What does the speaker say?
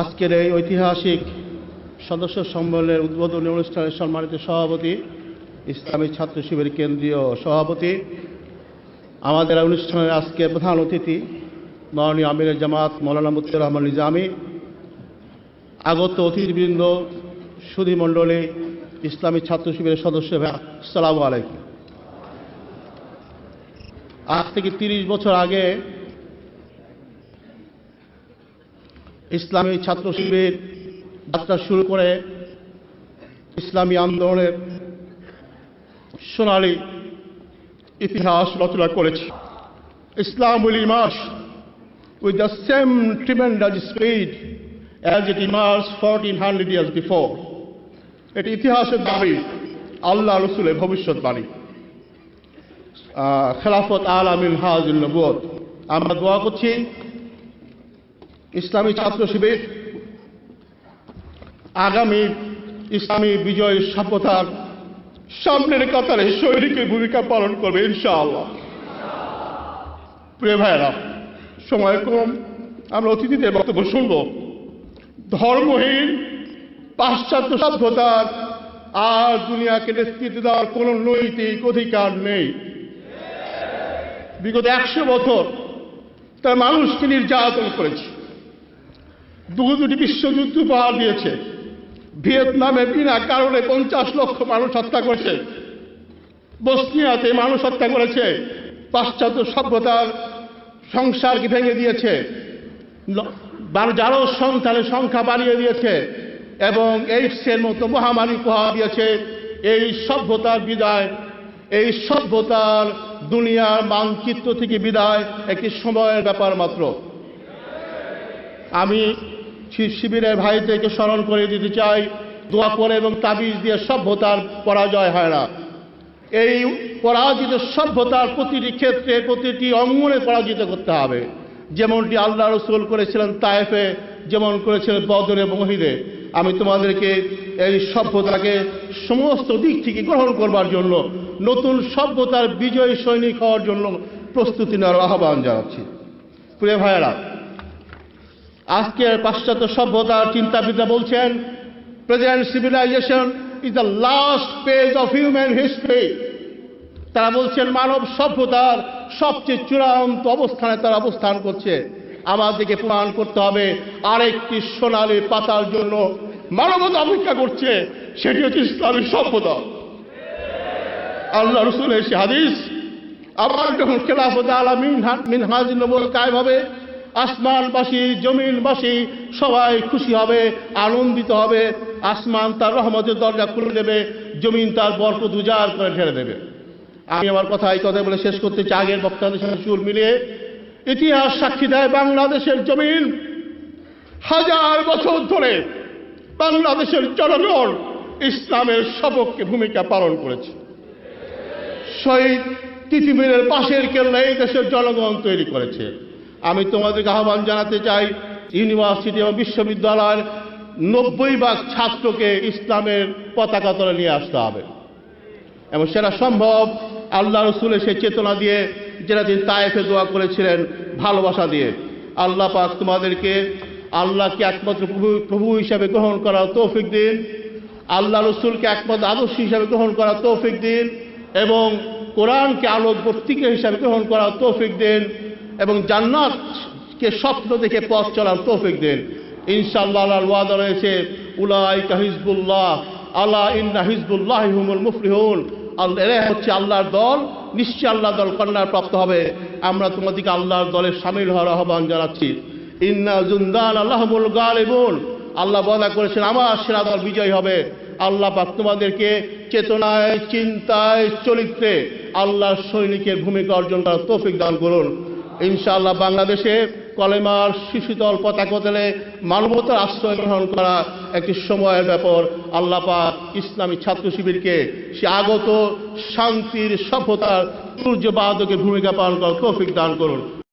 আজকের এই ঐতিহাসিক সদস্য সম্মেলনের উদ্বোধনী অনুষ্ঠানে সম্মানিত সভাপতি, ইসলামী ছাত্র শিবির কেন্দ্রীয় সভাপতি, আমাদের অনুষ্ঠানের আজকের প্রধান অতিথি, মাননীয় আমির জামাত মৌলানা মুত্তুর রহমান নিজামী, আগত অতিথিবৃন্দ, সুধী মণ্ডলী, ইসলামী ছাত্র শিবিরের সদস্য সালামু আলাইকুম। আজ থেকে তিরিশ বছর আগে ইসলামী ছাত্র শিবির যাত্রা শুরু করে ইসলামী আন্দোলনের সোনালী ইতিহাস রচনা করেছে। Islam will immerse with the same tremendous speed as it emerged 1400 years before. এটি ইতিহাসের দাবি, আল্লাহ রসুলের ভবিষ্যৎবাণী। খেলাফত আল আমিন হাজিল আমরা দোয়া করছি ইসলামী ছাত্র শিবির আগামী ইসলামী বিজয় সভ্যতার সামনের কাতারে সৈনিকের ভূমিকা পালন করবে, ইনশাআল্লাহ। প্রিয় ভাইয়েরা, সময় কম, আমরা অতিথিদের বক্তব্য শুনব। ধর্মহীন, পাশ্চাত্য সভ্যতার আর দুনিয়াকে নেতৃত্ব দেওয়ার কোনো নৈতিক অধিকার নেই। বিগত একশো বছর তার মানুষকে নির্যাতন করেছে। দু দুটি বিশ্বযুদ্ধ উপহার দিয়েছে। ভিয়েতনামে বিনা কারণে পঞ্চাশ লক্ষ মানুষ হত্যা করেছে। বসনিয়াতে মানুষ হত্যা করেছে। পাশ্চাত্য সভ্যতার সংসারকে ভেঙে দিয়েছে? ল- বার- যারো সন্তানের সংখ্যা বাড়িয়ে দিয়েছে এবং এইডসের মতো মহামারী উপহার দিয়েছে। এই সভ্যতার বিদায়, এই সভ্যতার দুনিয়ার মানচিত্র থেকে বিদায় একটি সময়ের ব্যাপার মাত্র। আমি শিবিরের ভাইদেরকে স্মরণ করে দিতে চাই, দোয়া করে এবং তাবিজ দিয়ে সভ্যতার পরাজয় হয় না। এই পরাজিত সভ্যতার প্রতিটি ক্ষেত্রে প্রতিটি অঙ্গনে পরাজিত করতে হবে। যেমনটি আল্লাহ রসুল করেছিলেন তায়েফে, যেমন করেছিলেন বদর মহিদে। আমি তোমাদেরকে এই সভ্যতাকে সমস্ত দিক থেকে গ্রহণ করবার জন্য, নতুন সভ্যতার বিজয়ী সৈনিক হওয়ার জন্য প্রস্তুতি নেওয়ার আহ্বান জানাচ্ছি। প্রিয় ভাইয়েরা আজকের পাশ্চাত্য সভ্যতার চিন্তাবিদরা বলছেন present civilization is the last page of human history তারা বলছেন, মানব সভ্যতার সবচেয়ে চূড়ান্ত অবস্থানে তারা অবস্থান করছে। আমাদেরকে প্রমাণ করতে হবে, আরেকটি সোনালী পাতার জন্য মানবতা অপেক্ষা করছে। সেটি হচ্ছে ইসলামী সভ্যতা। আল্লাহ রসুলের সে হাদিস আবার যখন খেলাফত আলা মিনহাজ নবল কায়েম হবে আসমানবাসী, জমিনবাসী সবাই খুশি হবে, আনন্দিত হবে। আসমান তার রহমতের দরজা খুলে দেবে, জমিন তার বরকত উজাড় করে ঢেলে দেবে। আমি আমার কথা এই কথা বলে শেষ করতে চাই আগের বক্তাদের সঙ্গে সুর মিলিয়ে। ইতিহাস সাক্ষী দেয় বাংলাদেশের জমিন। হাজার বছর ধরে বাংলাদেশের জনগণ ইসলামের সপক্ষে ভূমিকা পালন করেছে। শহীদ তিতিমিরের পাশের কেল্লা এই দেশের জনগণ তৈরি করেছে। আমি তোমাদেরকে আহ্বান জানাতে চাই, ইউনিভার্সিটি এবং বিশ্ববিদ্যালয়ের নব্বই ভাগ ছাত্রকে ইসলামের পতাকা তলে নিয়ে আসতে হবে। এবং সেটা সম্ভব, আল্লাহ রসুলের সেই চেতনা দিয়ে যেটা তিনি তায়েফে দোয়া করেছিলেন, ভালোবাসা দিয়ে। আল্লাহ পাক তোমাদেরকে আল্লাহকে একমাত্র প্রভু প্রভু হিসাবে গ্রহণ করার তৌফিক দিন, আল্লাহ রসুলকে একমাত্র আদর্শ হিসাবে গ্রহণ করার তৌফিক দিন, এবং কোরআনকে আলোক বর্তিকা হিসাবে গ্রহণ করার তৌফিক দিন। এবং জান্নাতকে স্বপ্ন দেখে পথ চলার তৌফিক দিন। ইনশাআল্লাহ আল্লাহর ওয়াদা রয়েছে, উলাইকা হিজবুল্লাহ আল্লাহ ইন্না হিজবুল্লাহ হুমুল মুফলিহুন। আল্লাহ এরা হচ্ছে আল্লাহর দল নিশ্চয় আল্লাহ দল কন্যার প্রাপ্ত হবে। আমরা তোমাদেরকে আল্লাহর দলের সামিল হওয়ার আহ্বান জানাচ্ছি। ইন্না জুন্দান আল্লাহমুল গালিবুন। আল্লাহ বলা করেছেন, আমার সেরা দল বিজয় হবে। আল্লাহ পাক তোমাদেরকে চেতনায়, চিন্তায়, চরিত্রে আল্লাহর সৈনিকের ভূমিকা অর্জন করার তৌফিক দান করুন। ইনশাআল্লাহ বাংলাদেশে কলেমার শিশুতল পতাকা তেলে মানবতার আশ্রয় গ্রহণ করা একটি সময়ের ব্যাপার। আল্লাহ পাক ইসলামী ছাত্র শিবিরকে সে আগত শান্তির সভ্যতার সূর্যবাদকের ভূমিকা পালন করার তৌফিক দান করুন।